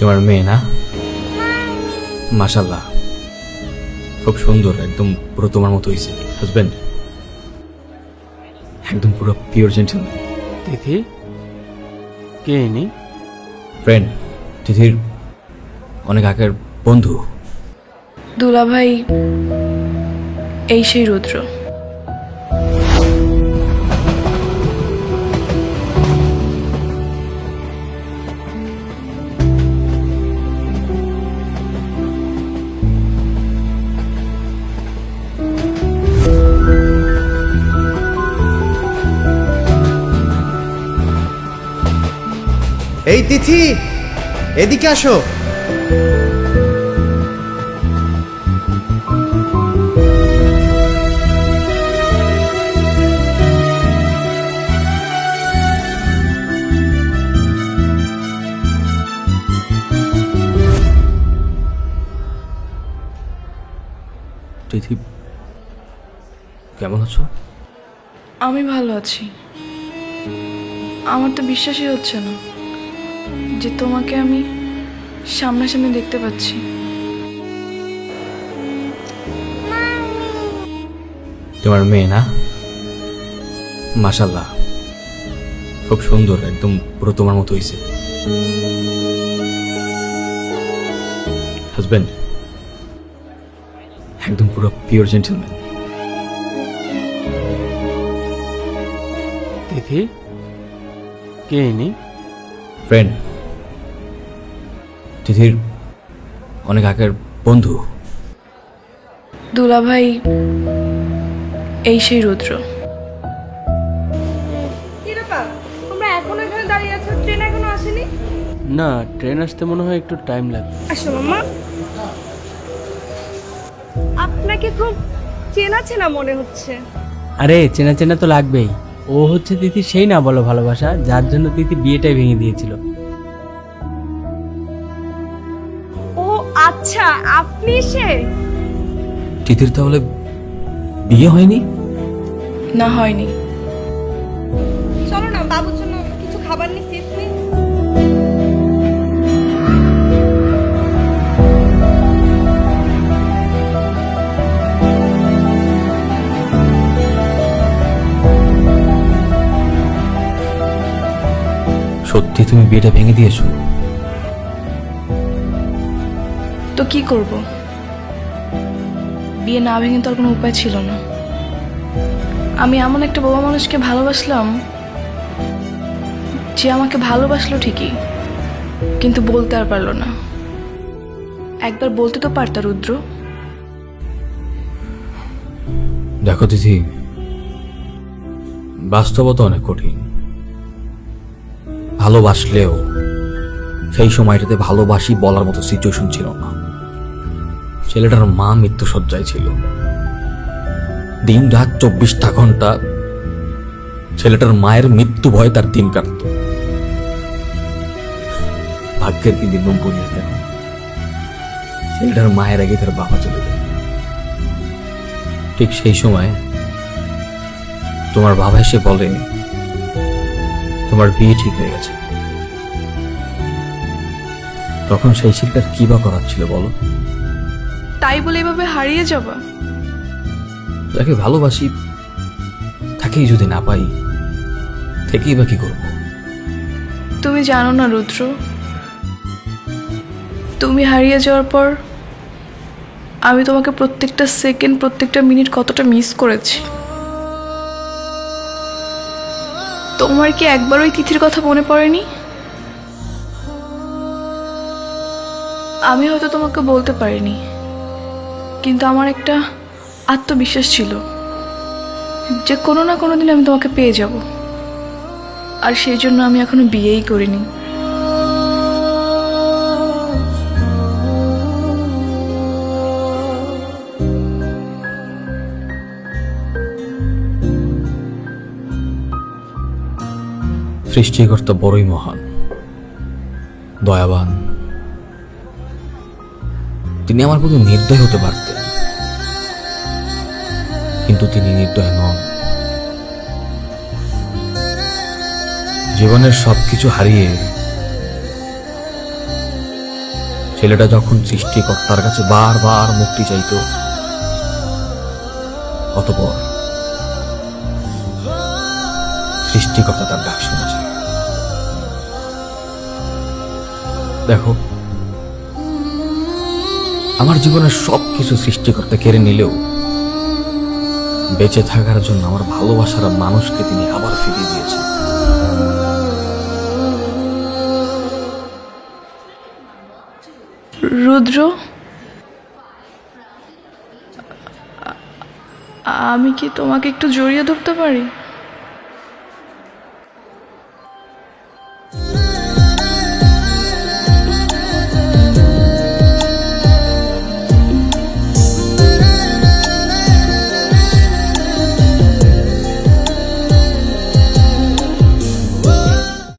তোমার মেয়ে না? মাশাল্লাহ খুব সুন্দর একদম পুরো তোমার মতো হয়েছে হাজবেন্ড একদম পুরো পিওর জেন্টেলম্যান তিথি? কে ইনি? ফ্রেন্ড তিথির অনেক আগের বন্ধু। দুলাভাই এই সেই রুদ্র। এই তিথি এদিকে আসো। তিথি কেমন আছো? আমি ভালো আছি। আমার তো বিশ্বাসই হচ্ছে না। যে তোমাকে আমি সামনাসামনি দেখতে পাচ্ছি। তোমার মেয়ে না? মাশাল্লাহ খুব সুন্দর একদম পুরো তোমার মতো হয়েছে হাজবেন্ড একদম পুরো পিওর জেন্টেলম্যান তিথি? কে ইনি? ফ্রেন্ড তিথির অনেক আগের বন্ধু। দুলাভাই এই সেই রুদ্র। তোমরা এখনও এখানে দাঁড়িয়ে আছো? ট্রেন এখনও আসেনি? না ট্রেন আসতে মনে হয় একটু টাইম লাগবে। আসো মামা আপনাকে খুব চেনা চেনা মনে হচ্ছে। আরে চেনা চেনা তো লাগবেই। ও হচ্ছে তিথি সেই না বলো ভালোবাসা যার জন্য তিথি বিয়েটাই ভেঙে দিয়েছিল। আচ্ছা আপনি সে? তিথির তাহলে বিয়ে হয়নি? না হয়নি। চলো না বাবুর জন্য কিছু খাবার নিচ্ছি সত্যি তুমি বিয়েটা ভেঙে দিয়েছ? তো কি করব? বিয়ে না ভেঙে তো আর কোনো উপায় ছিল না। আমি এমন একটা বাবা মানুষকে ভালোবাসলাম যে আমাকে ভালোবাসলো ঠিকই, কিন্তু বলতে আর পারল না। একবার বলতে তো পারতা, রুদ্র। দেখো দিদি বাস্তবতা অনেক কঠিন। ভালোবাসলেও সেই সময়টাতে ভালোবাসি বলার মতো সিচুয়েশন ছিল না। ছেলেটার মা মৃত্যু সজ্জায় ছিল। দিন রাত চব্বিশটা ঘণ্টা ছেলেটার মায়ের মৃত্যু ভয়ে তার দিন কাটত। ভাগ্যের কি দিন কেন ছেলেটার মায়ের আগে তার বাবা চলে যায়। ঠিক সেই সময় তোমার বাবা এসে বলে, তোমার বিয়ে ঠিক হয়ে গেছে। তখন সেই ছেলেটার কি বা করার ছিল বলো? তাই বলে এভাবে হারিয়ে যাবা? যাকে ভালোবাসি তাকেই যদি না পাই থেকেই বা কি করব? তুমি জানো না রুদ্র। তুমি হারিয়ে যাওয়ার পর আমি তোমাকে প্রত্যেকটা সেকেন্ড প্রত্যেকটা মিনিট কতটা মিস করেছি। তোমার কি একবার ওই তিথির কথা মনে পড়েনি? আমি হয়তো তোমাকে বলতে পারিনি। কিন্তু আমার একটা আত্মবিশ্বাস ছিল যে কোনো না কোনো দিন আমি তোমাকে পেয়ে যাব। আর সেই জন্য আমি এখনও বিয়েই করিনি। সৃষ্টিকর্তা বড়ই মহান, দয়াবান। তিনি আমার প্রতি নির্দয় হতে পারতেন। কিন্তু তিনি নির্দয় নন। জীবনের সবকিছু হারিয়ে ছেলেটা যখন সৃষ্টিকর্তার কাছে বারবার মুক্তি চাইতো, অতপর সৃষ্টিকর্তা তার ডাক শুনেছে দেখো আমার জীবনের সব কিছু সৃষ্টিকর্তা কেড়ে নিলেও বেঁচে থাকার জন্য আমার ভালোবাসার মানুষকে তিনি আবার ফিরিয়ে দিয়েছেন। রুদ্র আমি কি তোমাকে একটু জড়িয়ে ধরতে পারি?